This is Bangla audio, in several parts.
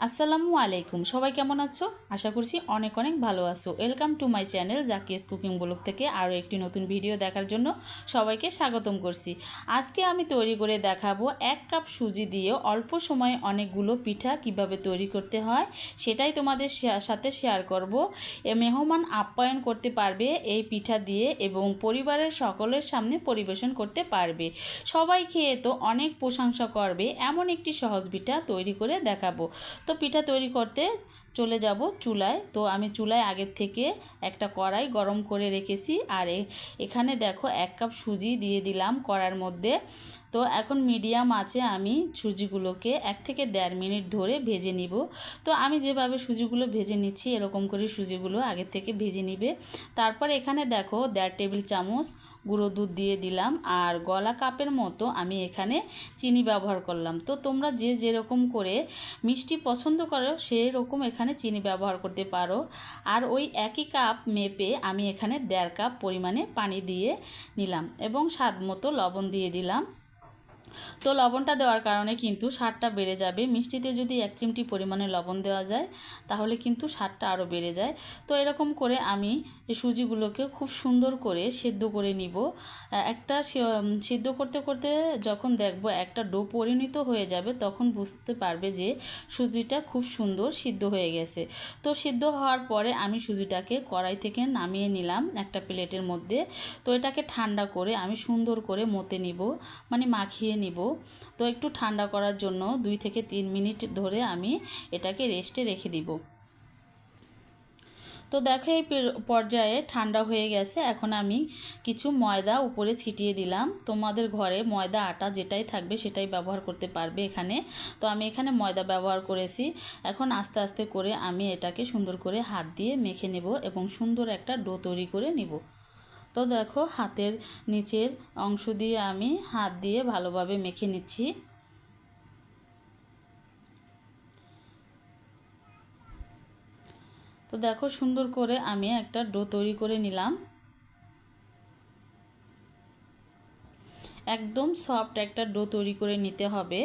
আসসালামু আলাইকুম। সবাই কেমন আছো? আশা করছি অনেক অনেক ভালো আছো। Welcome to my channel Zaki's cooking blog থেকে আরও একটি নতুন ভিডিও দেখার জন্য সবাইকে স্বাগতম করছি। আজকে আমি তৈরি করে দেখাবো এক কাপ সুজি দিয়ে অল্প সময়ে অনেকগুলো পিঠা কীভাবে তৈরি করতে হয়, সেটাই তোমাদের সাথে শেয়ার করব। এ মেহমান আপ্যায়ন করতে পারবে এই পিঠা দিয়ে এবং পরিবারের সকলের সামনে পরিবেশন করতে পারবে। সবাই খেয়ে তো অনেক প্রশংসা করবে, এমন একটি সহজ পিঠা তৈরি করে দেখাবো। তো পিঠা তৈরি করতে চলে যাব চুলায়। তো আমি চুলায় আগের থেকে একটা কড়াই গরম করে রেখেছি। আর এখানে দেখো এক কাপ সুজি দিয়ে দিলাম কড়ার মধ্যে। তো এখন মিডিয়াম আছে আমি সুজিগুলোকে এক থেকে দেড় মিনিট ধরে ভেজে নিব। তো আমি যেভাবে সুজিগুলো ভেজে নিচ্ছি এরকম করে সুজিগুলো আগের থেকে ভেজে নিবে। তারপর এখানে দেখো দেড় টেবিল চামচ গুঁড়ো দুধ দিয়ে দিলাম আর গলা কাপের মতো আমি এখানে চিনি ব্যবহার করলাম। তো তোমরা যে যেরকম করে মিষ্টি পছন্দ করো সেই রকম এখানে চিনি ব্যবহার করতে পারো। আর ওই একই কাপ মেপে আমি এখানে দেড় কাপ পরিমাণে পানি দিয়ে নিলাম এবং স্বাদ মতো লবণ দিয়ে দিলাম। তো লবণটা দেওয়ার কারণে কিন্তু স্বাদটা বেড়ে যাবে। মিষ্টিতে যদি এক চিমটি পরিমাণে লবণ দেওয়া যায়, তাহলে কিন্তু স্বাদটা আরও বেড়ে যায়। তো এরকম করে আমি সুজিগুলোকে খুব সুন্দর করে সেদ্ধ করে নিব। একটা সিদ্ধ করতে করতে যখন দেখব একটা ডো পরিণত হয়ে যাবে, তখন বুঝতে পারবে যে সুজিটা খুব সুন্দর সিদ্ধ হয়ে গেছে। তো সিদ্ধ হওয়ার পরে আমি সুজিটাকে কড়াই থেকে নামিয়ে নিলাম একটা প্লেটের মধ্যে। তো এটাকে ঠান্ডা করে আমি সুন্দর করে মতে নিব মানে মাখিয়ে নিব। তো একটু ঠান্ডা করার জন্য দুই থেকে তিন মিনিট ধরে আমি এটাকে রেস্টে রেখে দিব। তো দেখো এই পর্যায়ে ঠান্ডা হয়ে গেছে। এখন আমি কিছু ময়দা উপরে ছিটিয়ে দিলাম। তোমাদের ঘরে ময়দা, আটা যেটাই থাকবে সেটাই ব্যবহার করতে পারবে এখানে। তো আমি এখানে ময়দা ব্যবহার করেছি। এখন আস্তে আস্তে করে আমি এটাকে সুন্দর করে হাত দিয়ে মেখে নেব এবং সুন্দর একটা ডো তৈরি করে নিব। তো দেখো হাতের নিচের অংশ দিয়ে আমি হাত দিয়ে ভালোভাবে মেখে নিচ্ছি। তো দেখো সুন্দর করে আমি একটা ডো তৈরি করে নিলাম। একদম সফট একটা ডো তৈরি করে নিতে হবে।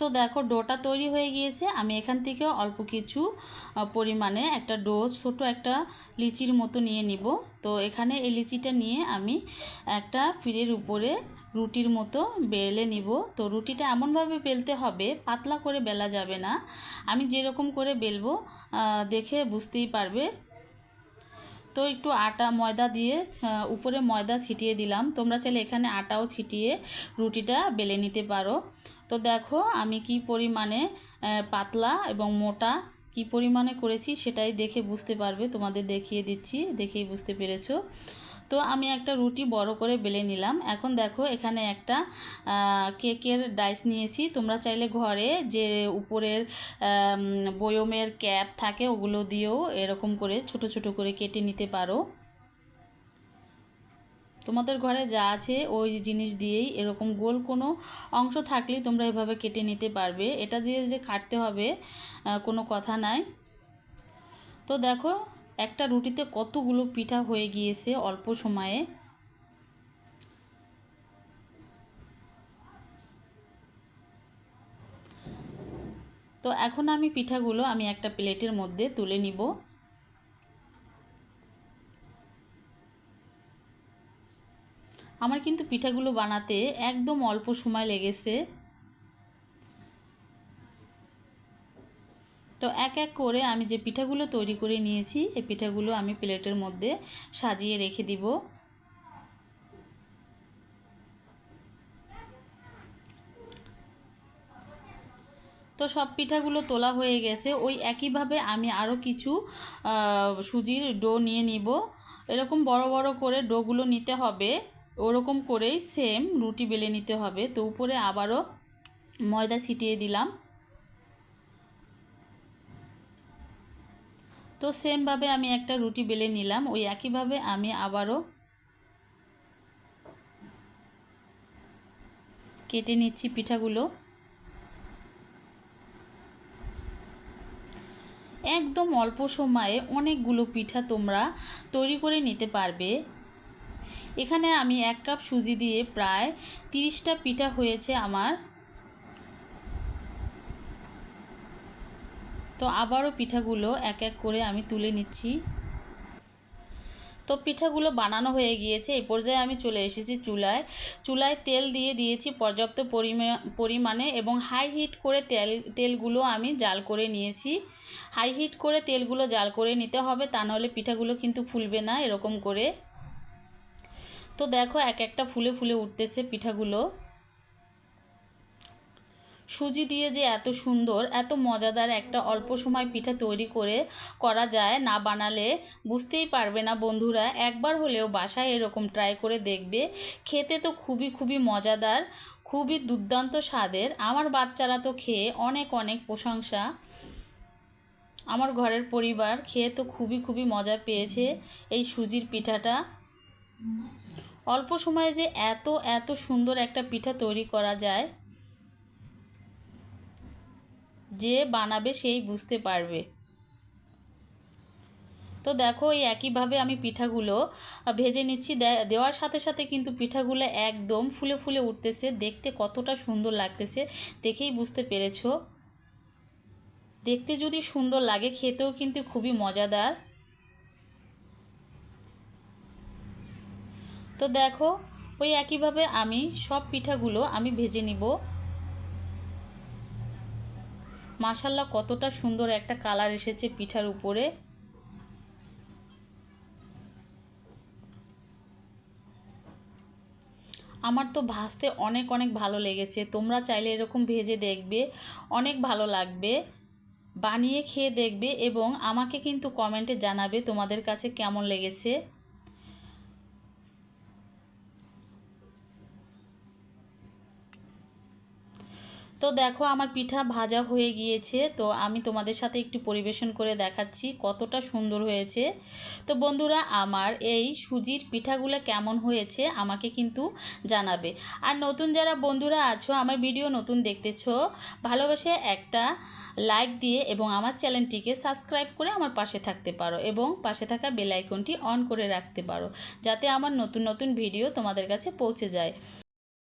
তো দেখো ডোটা তৈরি হয়ে গিয়েছে। আমি এখান থেকে অল্প কিছু পরিমাণে একটা ডো, ছোট একটা লিচির মতো নিয়ে নিব। তো এখানে এই লিচিটা নিয়ে আমি একটা ফিরের উপরে রুটির মতো বেলে নিব। তো রুটিটা এমনভাবে বেলতে হবে, পাতলা করে বেলা যাবে না। আমি যেরকম করে বেলবো দেখে বুঝতেই পারবে। তো একটু আটা, ময়দা দিয়ে উপরে ময়দা ছিটিয়ে দিলাম। তোমরা চাইলে এখানে আটাও ছিটিয়ে রুটিটা বেলে নিতে পারো। তো দেখো আমি কি পরিমাণে পাতলা এবং মোটা কি পরিমাণে করেছি সেটাই দেখে বুঝতে পারবে, তোমাদের দেখিয়ে দিচ্ছি, দেখেই বুঝতে পেরেছ। তো আমি একটা রুটি বড় করে বেলে নিলাম। এখন দেখো এখানে একটা কেকের ডাইস নিয়েছি। তোমরা চাইলে ঘরে যে উপরের বয়মের ক্যাপ থাকে ওগুলো দিয়েও এরকম করে ছোট ছোট করে কেটে নিতে পারো। তোমাদের ঘরে যা আছে ওই জিনিস দিয়েই এরকম গোল কোনো অংশ থাকলেই তোমরা এভাবে কেটে নিতে পারবে। এটা দিয়ে যে কাটতে হবে কোনো কথা নাই। তো দেখো, একটা রুটিতে কতগুলো পিঠা হয়ে গিয়েছে অল্প সময়ে। তো এখন আমি পিঠাগুলো আমি একটা প্লেটের মধ্যে তুলে নিব। আমার কিন্তু পিঠাগুলো বানাতে একদম অল্প সময় লেগেছে। তো এক এক করে আমি যে পিঠাগুলো তৈরি করে নিয়েছি, এই পিঠাগুলো আমি প্লেটের মধ্যে সাজিয়ে রেখে দিব। তো সব পিঠাগুলো তোলা হয়ে গেছে। ওই একইভাবে আমি আরও কিছু সুজির ডো নিয়ে নিব। এরকম বড় বড় করে ডোগুলো নিতে হবে। ওরকম করেই সেম রুটি বেলে নিতে হবে। তো উপরে আবারও ময়দা ছিটিয়ে দিলাম। তো সেমভাবে আমি একটা রুটি বেলে নিলাম। ওই একইভাবে আমি আবারও কেটে নিচ্ছি পিঠাগুলো। একদম অল্প সময়ে অনেকগুলো পিঠা তোমরা তৈরি করে নিতে পারবে। এখানে আমি এক কাপ সুজি দিয়ে প্রায় তিরিশটা পিঠা হয়েছে আমার। তো আবারও পিঠাগুলো এক এক করে আমি তুলে নিচ্ছি। তো পিঠাগুলো বানানো হয়ে গিয়েছে এই পর্যায়ে আমি চলে এসেছি চুলায়। চুলায় তেল দিয়ে দিয়েছি পর্যাপ্ত পরিমাণে এবং হাই হিট করে তেল, তেলগুলো আমি জাল করে নিয়েছি। হাই হিট করে তেলগুলো জাল করে নিতে হবে, তা নাহলে পিঠাগুলো কিন্তু ফুলবে না এরকম করে। তো দেখো এক একটা ফুলে ফুলে উঠতেছে পিঠাগুলো। সুজি দিয়ে যে এত সুন্দর, এত মজাদার একটা অল্প সময় পিঠা তৈরি করে করা যায় না বানালে বুঝতেই পারবে না বন্ধুরা। একবার হলেও বাসায় এরকম ট্রাই করে দেখবে। খেতে তো খুবই খুবই মজাদার, খুবই দুর্দান্ত স্বাদের। আমার বাচ্চারা তো খেয়ে অনেক অনেক প্রশংসা। আমার ঘরের পরিবার খেয়ে তো খুবই খুবই মজা পেয়েছে এই সুজির পিঠাটা। অল্প সময়ে যে এত এত সুন্দর একটা পিঠা তৈরি করা যায়, যে বানাবে সেই বুঝতে পারবে। তো দেখো এই একইভাবে আমি পিঠাগুলো ভেজে নিচ্ছি। দেওয়ার সাথে সাথে কিন্তু পিঠাগুলো একদম ফুলে ফুলে উঠতেছে। দেখতে কতটা সুন্দর লাগতেছে, দেখেই বুঝতে পেরেছ। দেখতে যদি সুন্দর লাগে, খেতেও কিন্তু খুবই মজাদার। তো দেখো, ওই একইভাবে আমি সব পিঠাগুলো আমি ভেজে নিব। মাসাল্লাহ কতটা সুন্দর একটা কালার এসেছে পিঠার উপরে। আমার তো ভাজতে অনেক অনেক ভালো লেগেছে। তোমরা চাইলে এরকম ভেজে দেখবে, অনেক ভালো লাগবে। বানিয়ে খেয়ে দেখবে এবং আমাকে কিন্তু কমেন্টে জানাবে তোমাদের কাছে কেমন লেগেছে। তো দেখো আমার পিঠা ভাজা হয়ে গিয়েছে, তো আমি তোমাদের সাথে একটু পরিবেশন করে দেখাচ্ছি কতটা সুন্দর হয়েছে। তো বন্ধুরা, আমার এই সুজির পিঠাগুলো কেমন হয়েছে আমাকে কিন্তু জানাবে। আর নতুন যারা বন্ধুরা আছো, আমার ভিডিও নতুন দেখতেছো, ভালোবাসে একটা লাইক দিয়ে এবং আমার চ্যানেলটিকে সাবস্ক্রাইব করে আমার পাশে থাকতে পারো এবং পাশে থাকা বেল আইকনটি অন করে রাখতে পারো, যাতে আমার নতুন নতুন ভিডিও তোমাদের কাছে পৌঁছে যায়।